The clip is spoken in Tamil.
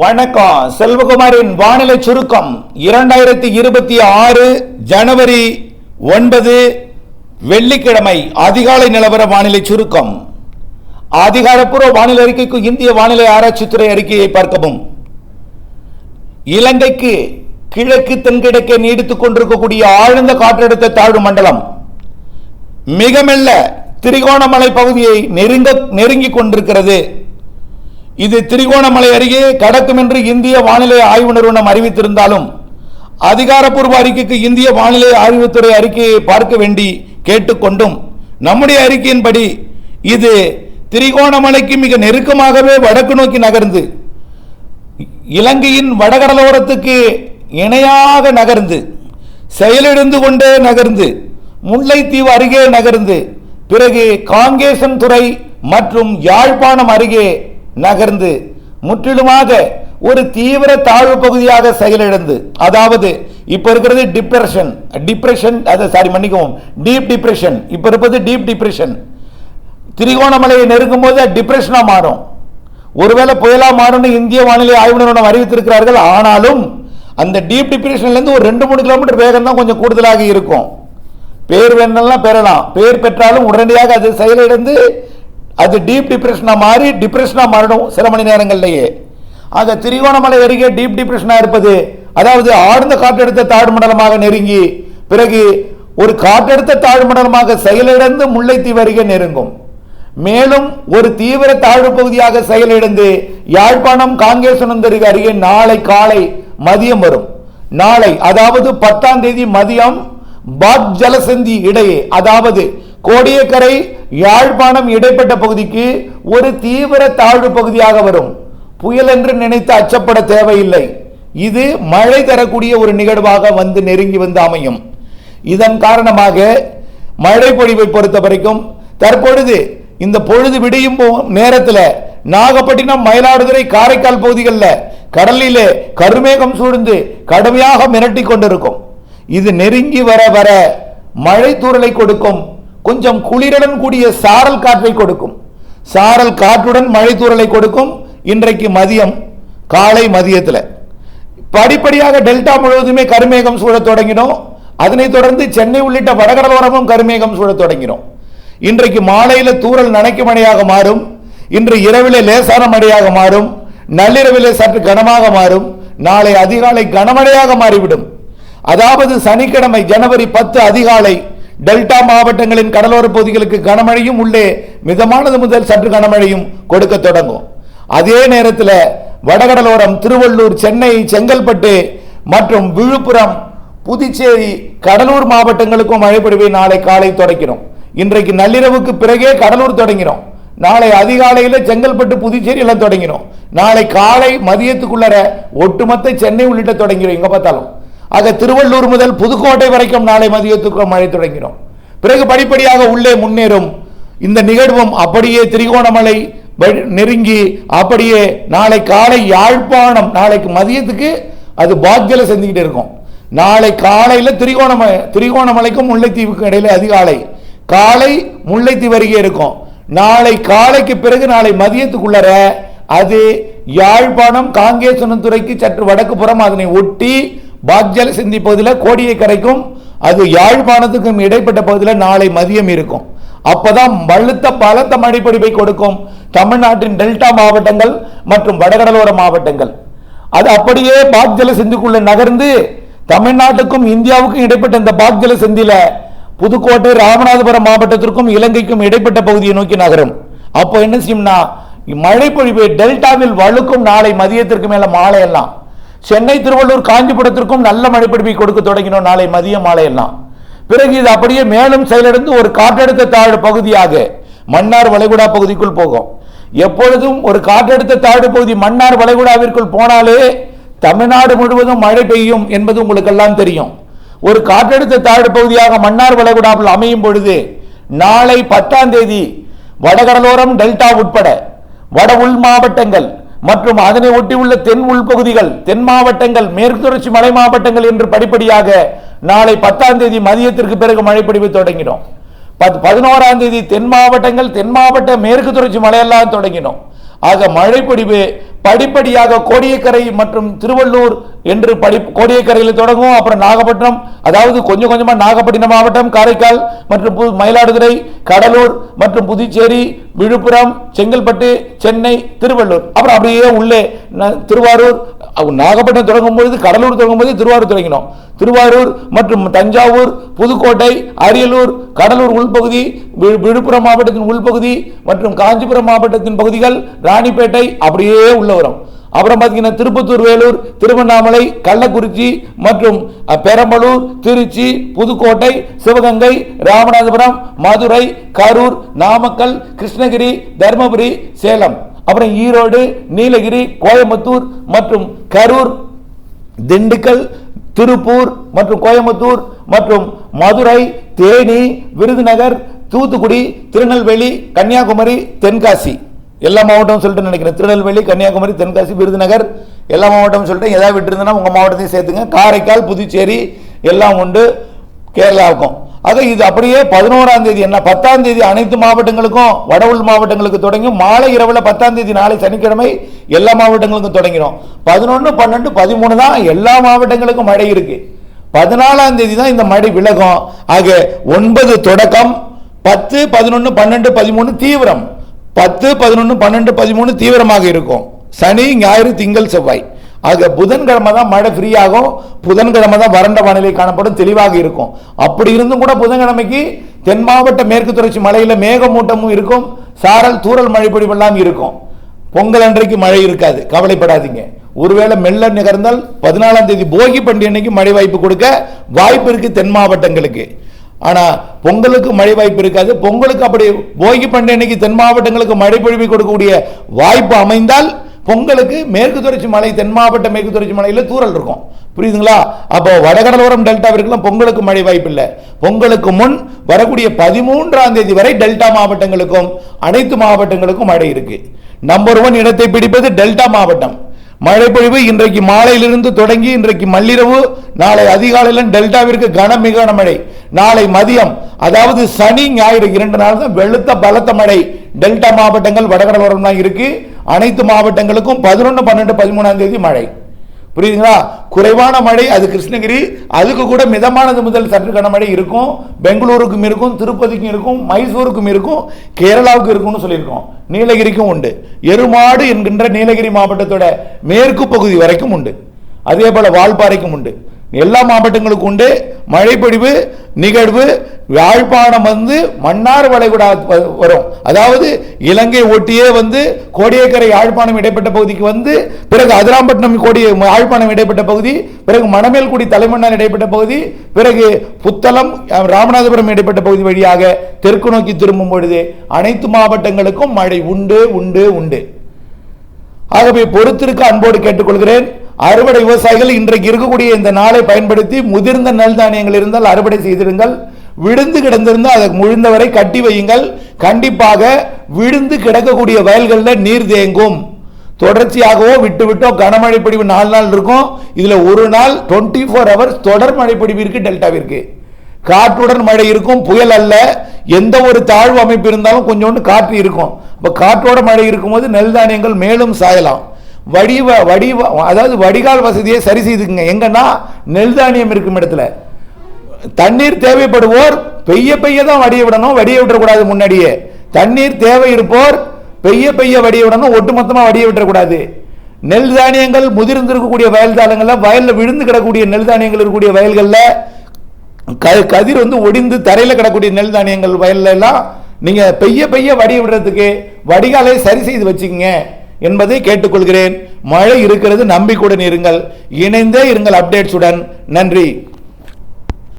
வணக்கம். செல்வகுமாரின் வானிலை சுருக்கம். இரண்டாயிரத்தி இருபத்தி ஆறு ஜனவரி ஒன்பது வெள்ளிக்கிழமை அதிகாலை நிலவர வானிலை சுருக்கம். அதிகாரப்பூர்வ வானிலை அறிக்கைக்கு இந்திய வானிலை ஆராய்ச்சித்துறை அறிக்கையை பார்க்கவும். இலங்கைக்கு கிழக்கு தென்கிழக்கே நீடித்துக் கொண்டிருக்கக்கூடிய ஆழ்ந்த காற்றழுத்த தாழ்வு மண்டலம் மிக மெல்ல திரிகோணமலை பகுதியை நெருங்க நெருங்கிக் கொண்டிருக்கிறது. இது திரிகோணமலை அருகே கடக்கும் என்று இந்திய வானிலை ஆய்வு நிறுவனம் அறிவித்திருந்தாலும் அதிகாரப்பூர்வ அறிக்கைக்கு இந்திய வானிலை ஆய்வுத்துறை அறிக்கையை பார்க்க வேண்டி கேட்டுக்கொண்டும் நம்முடைய அறிக்கையின்படி இது திரிகோணமலைக்கு மிக நெருக்கமாகவே வடக்கு நோக்கி நகர்ந்து இலங்கையின் வடகடலோரத்துக்கு இணையாக நகர்ந்து செயலிழந்து கொண்டே நகர்ந்து முல்லைத்தீவு அருகே நகர்ந்து பிறகு காங்கேசன் துறை மற்றும் யாழ்ப்பாணம் அருகே நகர்ந்து முற்றிலுமாக ஒரு தீவிர தாழ்வு பகுதியாக செயலிழந்து அதாவது இப்ப இருக்கிறது டிப்ரெஷன் டிப்ரெஷன் அது சாரி மன்னிக்கவும் டீப் டிப்ரெஷன் இப்ப இருப்பது டீப் டிப்ரெஷன் திரிகோணமலையை நெருங்கும் போது டிப்ரெஷனா மாறும். ஒருவேளை புயலா மாறும்னு இந்திய வானிலை ஆய்வு நிறுவனம் அறிவித்திருக்கிறார்கள் ஆனாலும் அந்த டீப் டிப்ரெஷன்லேருந்து ஒரு ரெண்டு மூணு கிலோமீட்டர் வேகம் தான் கொஞ்சம் கூடுதலாக இருக்கும். பேர் வேணும்லாம் பெறலாம். பேர் பெற்றாலும் உடனடியாக அது செயலிழந்து அது டீப் டிப்ரெஷனாக மாறி டிப்ரெஷனாக மாறிடும் சில மணி நேரங்கள்லேயே. ஆக திரிகோணமலை அருகே டீப் டிப்ரெஷனாக இருப்பது அதாவது ஆழ்ந்த காற்றழுத்த தாழ்வு மண்டலமாக நெருங்கி பிறகு ஒரு காற்றழுத்த தாழ்வு மண்டலமாக செயலிழந்து முல்லைத்தீவு அருகே நெருங்கும். மேலும் ஒரு தீவிர தாழ்வு பகுதியாக செயலிழந்து யாழ்ப்பாணம் காங்கேசனந்தருக்கு அருகே நாளை காலை மதியம் வரும். நாளை அதாவது பத்தாம் தேதி மதியம் பாக் ஜலசந்தி இடையே அதாவது கோடியக்கரை யாழ்ப்பாணம் இடைப்பட்ட பகுதிக்கு ஒரு தீவிர தாழ்வு பகுதியாக வரும். புயல் என்று நினைத்து அச்சப்பட தேவையில்லை. இது மழை தரக்கூடிய ஒரு நிகழ்வாக வந்து நெருங்கி வந்து அமையும். இதன் காரணமாக மழை பொழிவை பொறுத்த வரைக்கும் தற்பொழுது இந்த பொழுது விடியும் நேரத்தில் நாகப்பட்டினம் மயிலாடுதுறை காரைக்கால் பகுதிகளில் கடலிலே கருமேகம் சூழ்ந்து கடுமையாக மிரட்டி கொண்டிருக்கும். இது நெருங்கி வர வர மழை தூரலை கொடுக்கும் கொஞ்சம் குளிருடன் கூடிய சாரல் காற்றை கொடுக்கும். சாரல் காற்றுடன் மழை கொடுக்கும். இன்றைக்கு மதியம் காலை மதியத்தில். படிப்படியாக டெல்டா முழுவதுமே கருமேகம் சூழத் தொடங்கினோம் அதனைத் தொடர்ந்து சென்னை உள்ளிட்ட வடகடலோரமும் கருமேகம் சூழத் தொடங்கினோம் இன்றைக்கு மாலையில் தூறல் நனைக்கு மழையாக மாறும். இன்று இரவிலே லேசான மழையாக மாறும். நள்ளிரவிலே சற்று கனமாக மாறும். நாளை அதிகாலை கனமழையாக மாறிவிடும். அதாவது சனிக்கிழமை ஜனவரி பத்து அதிகாலை டெல்டா மாவட்டங்களின் கடலோர பகுதிகளுக்கு கனமழையும் உள்ளே மிதமானது முதல் சற்று கனமழையும் கொடுக்க தொடங்கும். அதே நேரத்தில் வடகடலோரம் திருவள்ளூர் சென்னை செங்கல்பட்டு மற்றும் விழுப்புரம் புதுச்சேரி கடலூர் மாவட்டங்களுக்கும் மழை பொழிவை நாளை காலை தொடங்கிடும் இன்றைக்கு நள்ளிரவுக்கு பிறகே கடலூர் தொடங்கிடும் நாளை அதிகாலையில் செங்கல்பட்டு புதுச்சேரி எல்லாம் தொடங்கினோம் நாளை காலை மதியத்துக்குள்ளர ஒட்டுமொத்த சென்னை உள்ளிட்ட தொடங்கிடும் எங்க பார்த்தாலும்? ஆக திருவள்ளூர் முதல் புதுக்கோட்டை வரைக்கும் நாளை மதியத்துக்கு மழை தொடங்கினோம் பிறகு படிப்படியாக உள்ளே முன்னேறும். இந்த நிகழ்வும் அப்படியே திரிகோணமலை நெருங்கி அப்படியே நாளை காலை யாழ்ப்பாணம் நாளைக்கு மதியத்துக்கு அது பாக்ஜல செஞ்சுக்கிட்டு இருக்கும். நாளை காலையில் திரிகோணமலை திரிகோணமலைக்கும் முல்லைத்தீவுக்கும் இடையில அதிகாலை. காலை முல்லைத்தீவு அருகே இருக்கும். நாளை காலைக்கு பிறகு நாளை மதியத்துக்குள்ளர அது யாழ்ப்பாணம் காங்கேசனத்துறைக்கு சற்று வடக்கு புறம் அதனை ஒட்டி பாக்ஜல சிந்தி பகுதியில் கோடியை கரைக்கும் அது யாழ்ப்பாணத்துக்கும் இடைப்பட்ட பகுதியில் நாளை மதியம் இருக்கும். அப்பதான் பழுத்த பலத்த மழைப்பொழிவை கொடுக்கும் தமிழ்நாட்டின் டெல்டா மாவட்டங்கள் மற்றும் வடகடலோர மாவட்டங்கள். அது அப்படியே பாக்ஜல சிந்திக்குள்ள நகர்ந்து தமிழ்நாட்டுக்கும் இந்தியாவுக்கும் இடைப்பட்ட இந்த பாக்ஜல சிந்தில புதுக்கோட்டை ராமநாதபுரம் மாவட்டத்திற்கும் இலங்கைக்கும் இடைப்பட்ட பகுதியை நோக்கி நகரும். அப்போ என்ன செய்யும்னா மழை பொழிவு டெல்டாவில் வழுக்கும் நாளை மதியத்திற்கு மேல மாலை எல்லாம் சென்னை திருவள்ளூர் காஞ்சிபுரத்திற்கும் நல்ல மழைப்பொழிவை கொடுக்க தொடங்கினோம். நாளை மதியம் மாலையெல்லாம். பிறகு இது அப்படியே மேலும் செயலிழந்து ஒரு காற்றழுத்த தாழ்வு பகுதியாக மன்னார் வளைகுடா பகுதிக்குள் போகும். எப்பொழுதும் ஒரு காற்றழுத்த தாழ்வு பகுதி மன்னார் வளைகுடாவிற்குள் போனாலே தமிழ்நாடு முழுவதும் மழை பெய்யும் என்பது உங்களுக்கு எல்லாம் தெரியும். ஒரு காற்றழுத்த தாழ்வு பகுதியாக மன்னார் வளைகுடாவில் அமையும் பொழுது நாளை பத்தாம் தேதி வடகடலோரம் டெல்டா உட்பட வட உள் மாவட்டங்கள் மற்றும் அதனை ஒட்டியுள்ள தென் உள்பகுதிகள் தென் மாவட்டங்கள் மேற்கு தொடர்ச்சி மலை மாவட்டங்கள் என்று படிப்படியாக நாளை பத்தாம் தேதி மதியத்திற்கு பிறகு மழை பொழிவு தொடங்கினோம். பத்- பதினோராம் தேதி தென் மாவட்டங்கள் தென் மாவட்ட மேற்கு தொடர்ச்சி மலையெல்லாம் தொடங்கினோம். ஆக மழைப்பொழிவு படிப்படியாக கோடியக்கரை மற்றும் திருவள்ளூர் என்று படி கோடியக்கரையில் தொடங்கும். அப்புறம் நாகப்பட்டினம் அதாவது கொஞ்சம் கொஞ்சமாக நாகப்பட்டினம் மாவட்டம் காரைக்கால் மற்றும் பு- மயிலாடுதுறை கடலூர் மற்றும் புதுச்சேரி விழுப்புரம் செங்கல்பட்டு சென்னை திருவள்ளூர். அப்புறம் அப்படியே உள்ளே ந- திருவாரூர் நாகப்பட்டினம் தொடங்கும் பொழுது கடலூர் தொடங்கும் போது திருவாரூர் தொடங்கினோம். திருவாரூர் மற்றும் தஞ்சாவூர் புதுக்கோட்டை அரியலூர் கடலூர் உள்பகுதி வி- விழுப்புரம் மாவட்டத்தின் உள்பகுதி மற்றும் காஞ்சிபுரம் மாவட்டத்தின் பகுதிகள் ராணிப்பேட்டை அப்படியே உள்ள வரும். அப்புறம் பார்த்தீங்கன்னா திருப்பத்தூர் வேலூர் திருவண்ணாமலை கள்ளக்குறிச்சி மற்றும் பெரம்பலூர் திருச்சி புதுக்கோட்டை சிவகங்கை ராமநாதபுரம் மதுரை கரூர் நாமக்கல் கிருஷ்ணகிரி தருமபுரி சேலம். அப்புறம் ஈரோடு நீலகிரி கோயம்புத்தூர் மற்றும் கரூர் திண்டுக்கல் திருப்பூர் மற்றும் கோயம்புத்தூர் மற்றும் மதுரை தேனி விருதுநகர் தூத்துக்குடி திருநெல்வேலி கன்னியாகுமரி தென்காசி. எல்லா மாவட்டமும் சொல்லிட்டு நினைக்கிறேன். திருநெல்வேலி கன்னியாகுமரி தென்காசி விருதுநகர் எல்லா மாவட்டமும் சொல்லிட்டு ஏதாவது விட்டுருந்தேன்னா உங்கள் மாவட்டத்தையும் சேர்த்துங்க. காரைக்கால் புதுச்சேரி எல்லாம் உண்டு. கேரளாவுக்கும். ஆக இது அப்படியே பதினோராம் தேதி என்ன? பத்தாம் தேதி அனைத்து மாவட்டங்களுக்கும் வட உள் மாவட்டங்களுக்கு தொடங்கி மாலை இரவில் பத்தாம் தேதி நாளை சனிக்கிழமை எல்லா மாவட்டங்களுக்கும் தொடங்கிடும் பதினொன்று பன்னெண்டு பதிமூணு தான் எல்லா மாவட்டங்களுக்கும் மழை இருக்கு. பதினாலாம் தேதி தான் இந்த மழை விலகும். ஆக ஒன்பது தொடக்கம் பத்து பதினொன்று பன்னெண்டு பதிமூணு தீவிரம். பத்து பதினொன்று பன்னெண்டு பதிமூணு தீவிரமாக இருக்கும். சனி ஞாயிறு திங்கள் செவ்வாய். ஆக புதன்கிழமை தான் மழை ஃப்ரீ ஆகும். புதன்கிழமை தான் வறண்ட வானிலை காணப்படும் தெளிவாக இருக்கும். அப்படி இருந்தும் கூட புதன்கிழமைக்கு தென் மாவட்ட மேற்கு தொடர்ச்சி மலையில் மேகமூட்டமும் இருக்கும். சாரல் தூறல் மழை பொழிவெல்லாம் இருக்கும். பொங்கல் அன்றைக்கு மழை இருக்காது. கவலைப்படாதீங்க. ஒருவேளை மெல்ல நிகழ்ந்தால் பதினாலாம் தேதி போகி பண்டிகை அன்னைக்கு மழை வாய்ப்பு கொடுக்க வாய்ப்பு இருக்குது தென் மாவட்டங்களுக்கு. ஆனால் பொங்கலுக்கு மழை வாய்ப்பு இருக்காது. பொங்கலுக்கு அப்படி போகி பண்டிகை அன்னைக்கு தென் மாவட்டங்களுக்கு மழை பொழிவு கொடுக்கக்கூடிய வாய்ப்பு அமைந்தால் பொங்கலுக்கு மேற்கு தொடர்ச்சி மலை தென் மாவட்ட மேற்கு தொடர்ச்சி மலையில் தூரல் இருக்கும். புரியுதுங்களா? அப்போ வடகடலோரம் டெல்டாவிற்கெல்லாம் பொங்கலுக்கு மழை வாய்ப்பு இல்லை. பொங்கலுக்கு முன் வரக்கூடிய பதிமூன்றாம் தேதி வரை டெல்டா மாவட்டங்களுக்கும் அனைத்து மாவட்டங்களுக்கும் மழை இருக்கு. நம்பர் ஒன் இடத்தை பிடிப்பது டெல்டா மாவட்டம். மழைப்பொழிவு இன்றைக்கு மாலையிலிருந்து தொடங்கி இன்றைக்கு மல்லிரவு நாளை அதிகாலையில் டெல்டாவிற்கு கன மிக நாளை மதியம் அதாவது சனி ஞாயிறு இரண்டு நாள் தான் வெளுத்த பலத்த மழை. டெல்டா மாவட்டங்கள் வடகடலோரம் தான் இருக்குது அனைத்து மாவட்டங்களுக்கும் பதினொன்று பன்னெண்டு பதிமூணாம் தேதி மழை. புரியுதுங்களா? குறைவான மழை அது கிருஷ்ணகிரி அதுக்கு கூட மிதமானது முதல் சற்று கனமழை இருக்கும். பெங்களூருக்கும் இருக்கும் திருப்பதிக்கும் இருக்கும் மைசூருக்கும் இருக்கும் கேரளாவுக்கும் இருக்கும்னு சொல்லியிருக்கோம். நீலகிரிக்கும் உண்டு. எருமாடு என்கின்ற நீலகிரி மாவட்டத்தோட மேற்கு பகுதி வரைக்கும் உண்டு. அதே போல் வால்பாறைக்கும் உண்டு. எல்லா மாவட்டங்களுக்கும் உண்டு. மழைப்பொழிவு நிகழ்வு யாழ்ப்பாணம் வந்து மன்னார் வளைகுடா வ- வரும். அதாவது இலங்கை ஒட்டியே வந்து கோடியக்கரை யாழ்ப்பாணம் இடைப்பட்ட பகுதிக்கு வந்து பிறகு அதிராம்பட்டினம் கோடி யாழ்ப்பாணம் இடைப்பட்ட பகுதி பிறகு மணமேல்குடி தலைமன்னார் இடைப்பட்ட பகுதி பிறகு புத்தளம் ராமநாதபுரம் இடைப்பட்ட பகுதி வழியாக தெற்கு நோக்கி திரும்பும் பொழுது அனைத்து மாவட்டங்களுக்கும் மழை உண்டு உண்டு உண்டு. ஆகவே பொறுத்திருக்க அன்போடு கேட்டுக்கொள்கிறேன். அறுவடை விவசாயிகள் இன்றைக்கு இருக்கக்கூடிய இந்த நாளை பயன்படுத்தி முதிர்ந்த நெல் தானியங்கள் இருந்தால் அறுவடை செய்திருங்கள் விழுந்து கிடந்திருந்தால் அதை முழுந்தவரை கட்டி வையுங்கள். கண்டிப்பாக விழுந்து கிடக்கக்கூடிய வயல்களில் நீர் தேங்கும். தொடர்ச்சியாகவோ விட்டு விட்டோ கனமழை பிடிவு நாலு நாள் இருக்கும். இதில் ஒரு நாள் 24 ஃபோர் ஹவர்ஸ் தொடர் மழை பொழிவு டெல்டாவிற்கு காற்றுடன் மழை இருக்கும் புயல் அல்ல. எந்த ஒரு தாழ்வு அமைப்பு இருந்தாலும் கொஞ்சோண்டு காற்று இருக்கும். இப்போ காற்றோட மழை இருக்கும்போது நெல் தானியங்கள் மேலும் சாயலாம். வடிவ வடிவ அதாவது வடிகால் வசதியை சரி செய்துக்குங்க. எங்கன்னா நெல் தானியம் இருக்கும் இடத்துல. தண்ணீர் தேவைப்படுவோர் பெய்ய பெய்ய தான் வடிய விடணும் வடிய விட்டுறக்கூடாது முன்னாடியே. தண்ணீர் தேவை இருப்போர் பெய்ய பெய்ய வடிய விடணும் ஒட்டுமொத்தமாக வடிய விட்டுறக்கூடாது. நெல் தானியங்கள் முதிர்ந்திருக்கக்கூடிய வயல் தாளங்களில் வயலில் விழுந்து கிடக்கூடிய நெல் தானியங்கள் இருக்கக்கூடிய வயல்களில் க- கதிர் வந்து ஒடிந்து தரையில் கிடக்கூடிய நெல் தானியங்கள் வயல்ல எல்லாம் நீங்கள் பெய்ய பெய்ய வடிய விடுறதுக்கு வடிகாலை சரி செய்து வச்சுக்கோங்க என்பதை கேட்டுக்கொள்கிறேன். மழை இருக்கிறது நம்பிக்கையுடன் இருங்கள். இணைந்தே இருங்கள் அப்டேட்ஸுடன். நன்றி.